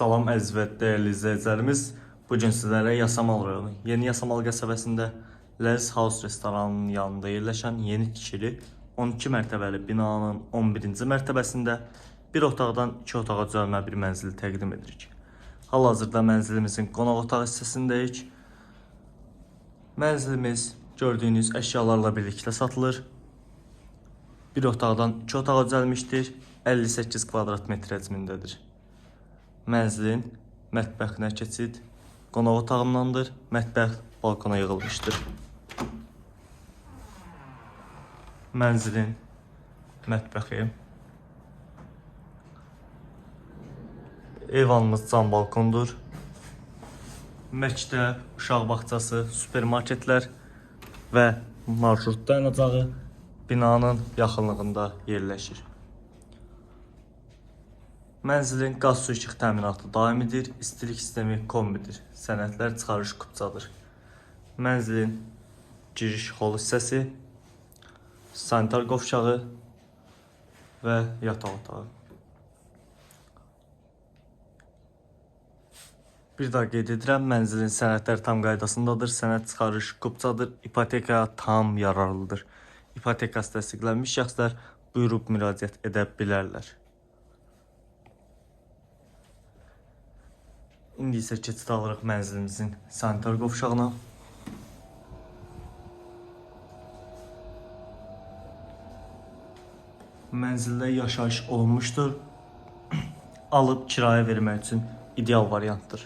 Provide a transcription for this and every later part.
Salam əziz və dəyərli izləyicilərimiz. Bu gün sizlərə Yasamal rayonu, Yeni Yasamal qəsəbəsində Les House restoranının yanında yerləşən yeni tikili 12 mərtəbəli binanın 11-ci mərtəbəsində bir otaqdan 2 otağa düzəlmə bir mənzili təqdim edirik. Hal-hazırda mənzilimizin qonaq otaq hissəsindəyik. Mənzilimiz gördüyünüz əşyalarla birlikdə satılır. Bir otaqdan 2 otağa düzəlmişdir. 58 kvadrat metr həcmindədir. Mənzilin mətbəxinə keçid qonaq otağındandır. Mətbəx balkona yığılmışdır. Mənzilin mətbəxi Eyvanımız cam balkondur. Məktəb, uşaq bağçası, supermarketlər və marşrut dayanacağı binanın yaxınlığında yerləşir. Mənzilin qaz su işıq təminatı daimidir, istilik sistemi kombidir, sənədlər çıxarış kupçadır. Mənzilin giriş hol hissəsi, sanitar qovşağı və yataq otağı. Bir daha qeyd edirəm, mənzilin sənədlər tam qaydasındadır, sənəd çıxarış kupçadır, ipoteka tam yararlıdır. İpotekası təsdiqlənmiş şəxslər buyurub müraciət edə bilərlər. İndi isə keçid alırıq mənzilimizin sanitar qovşağına. Mənzildə yaşayış olunmuşdur. Alıb kirayə vermək üçün ideal variantdır.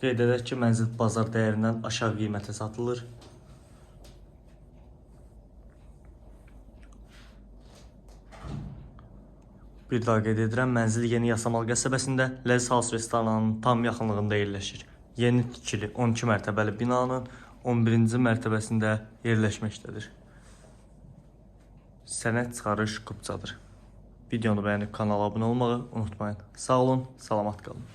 Qeyd edək ki, mənzil bazar dəyərindən aşağı qiymətə satılır. Bir daha qeyd edirəm, mənzil Yeni Yasamal qəsəbəsində Lez House restoranının tam yaxınlığında yerləşir. Yeni tikili 12 mərtəbəli binanın 11-ci mərtəbəsində yerləşməkdədir. Sənəd çıxarış kupçadır. Videonu bəyənib kanala abunə olmağı unutmayın. Sağ olun, salamat qalın.